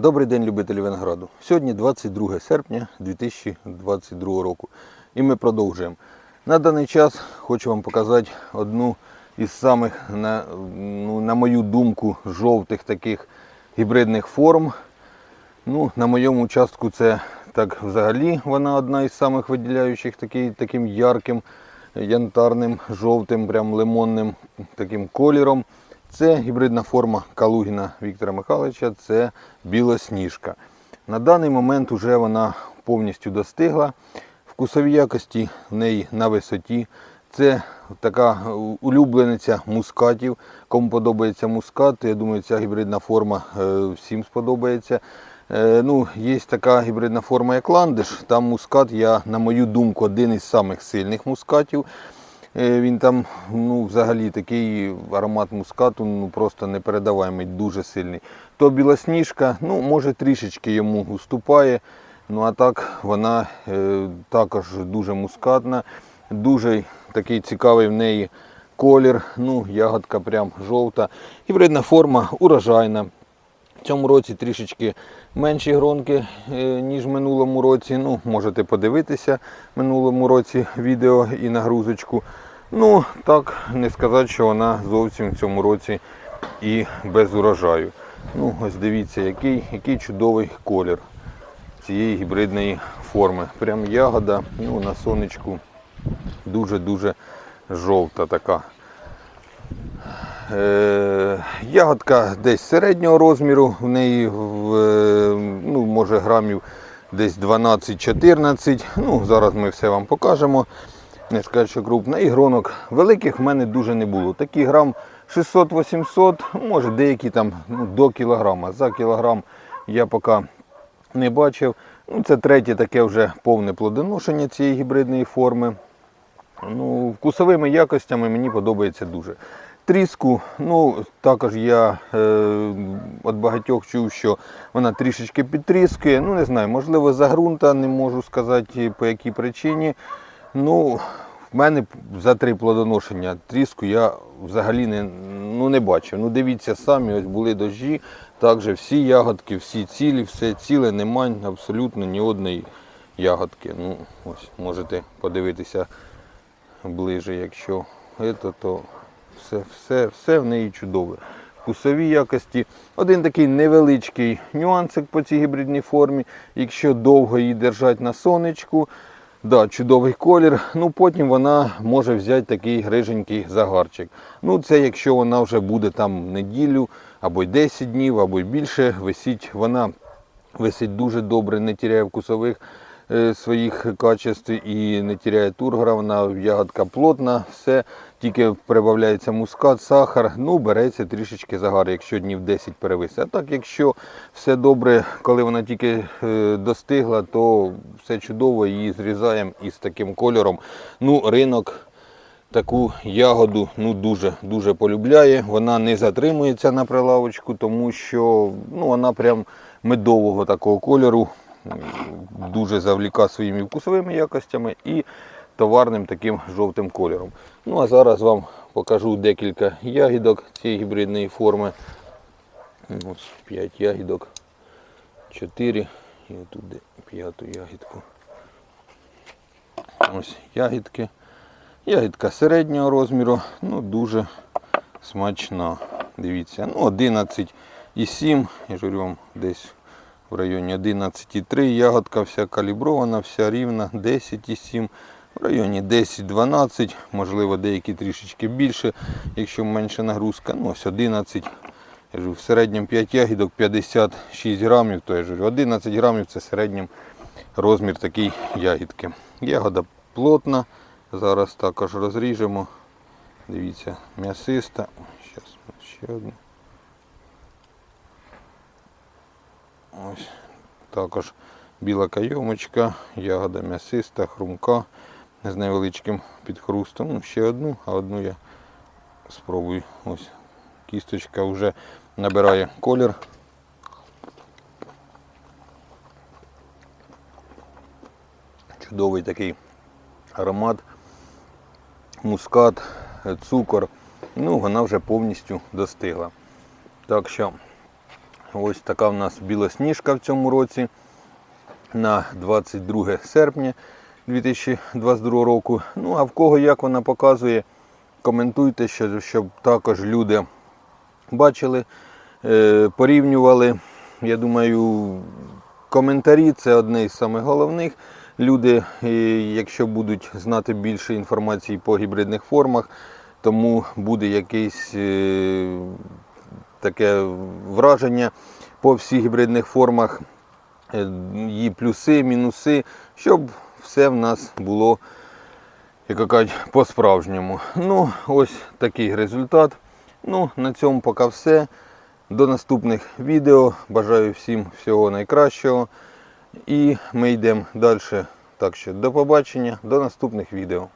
Добрий день, любителі винограду. Сьогодні 22 серпня 2022 року. І ми продовжуємо. На даний час хочу вам показати одну із самих, на, ну, на мою думку, жовтих таких гібридних форм. Ну, на моєму участку це так взагалі вона одна із самих виділяючих такий, таким ярким, янтарним, жовтим, прям лимонним таким кольором. Це гібридна форма Калугіна Віктора Михайловича, це білосніжка. На даний момент вже вона повністю достигла. Вкусові якості в неї на висоті. Це така улюблениця мускатів. Кому подобається мускат, я думаю, ця гібридна форма е, всім сподобається. Е, Ну, Є така гібридна форма, як ландиш. Там мускат, я, на мою думку, один із самих сильних мускатів. Е, Він там ну, взагалі такий аромат мускату ну, просто непередаваємий, дуже сильний. То білосніжка, ну, може трішечки йому уступає. Ну а так вона е, також дуже мускатна, дуже такий цікавий в неї колір. Ну, ягодка прям жовта. Гібридна форма урожайна. В цьому році трішечки менші гронки, е, ніж в минулому році. Ну, можете подивитися в минулому році відео і нагрузочку. Ну, так, не сказати, що вона зовсім в цьому році і без урожаю. Ну, ось дивіться, який, який чудовий колір цієї гібридної форми. Прям ягода ну, на сонечку дуже-дуже жовта така. Е, ягодка десь середнього розміру, в неї в, е, ну, може грамів десь 12-14. Ну, зараз ми все вам покажемо. Не скажу, що крупна. І гронок великих в мене дуже не було. Такі грам 600-800, може деякі там ну, до кілограма. За кілограм я поки не бачив. Ну, це третє таке вже повне плодоношення цієї гібридної форми. Ну, Вкусовими якостями мені подобається дуже. Тріску, ну також я е, від багатьох чув, що вона трішечки підтріскує. Ну, не знаю, можливо, за ґрунта, не можу сказати по якій причині. Ну, в мене за три плодоношення тріску я взагалі не, ну, не бачив. Ну, дивіться самі, ось були дощі, також всі ягодки, всі цілі, все ціле, немає абсолютно ні одної ягодки. Ну, ось можете подивитися ближе, якщо це, то все, все, все в неї чудове. Вкусові якості. Один такий невеличкий нюансик по цій гібридній формі. Якщо довго її держати на сонечку, да, чудовий колір. Ну потім вона може взяти такий гриженький загарчик. Ну це якщо вона вже буде там неділю або й 10 днів, або більше висіть. Вона висить дуже добре, не тіряє вкусових своїх качеств і не тіряє тургора, вона ягодка плотна, все, тільки прибавляється мускат, сахар, ну береться трішечки загар, якщо днів 10 перевисить. А так, якщо все добре, коли вона тільки е, достигла, то все чудово, її зрізаємо із таким кольором. Ну, ринок таку ягоду ну, дуже дуже полюбляє. Вона не затримується на прилавочку, тому що ну, вона прям медового такого кольору. Дуже завліка своїми вкусовими якостями і товарним таким жовтим кольором. Ну а зараз вам покажу декілька ягідок цієї гібридної форми. Ось 5 ягідок, 4 і де п'яту ягідку. Ось ягідки. Ягідка середнього розміру, ну дуже смачна. Дивіться, ну 11,7, я ж говорю вам десь в районі 11,3. Ягодка вся калібрована, вся рівна, 10,7. В районі 10-12, можливо, деякі трішечки більше, якщо менша нагрузка. Ну, ось 11. Я ж в середньому 5 ягідок 56 грамів, то я ж 11 грамів це середній розмір такої ягідки. Ягода плотна. Зараз також розріжемо. Дивіться, м'ясиста. Зараз ще одну. Ось також біла кайомочка, ягода м'ясиста, хрумка з невеличким підхрустом. Ну, ще одну, а одну я спробую. Ось кісточка вже набирає колір. Чудовий такий аромат, мускат, цукор. Ну, вона вже повністю достигла. Так що Ось така в нас білосніжка в цьому році на 22 серпня 2022 року. Ну а в кого як вона показує, коментуйте, щоб також люди бачили, е, порівнювали. Я думаю, коментарі це одне із самих головних. Люди, якщо будуть знати більше інформації по гібридних формах, тому буде якесь е, таке враження по всіх гібридних формах, е, її плюси, мінуси, щоб все в нас було, як кажуть, по-справжньому. Ну, ось такий результат. Ну, на цьому поки все. До наступних відео. Бажаю всім всього найкращого. І ми йдемо далі. Так що до побачення, до наступних відео.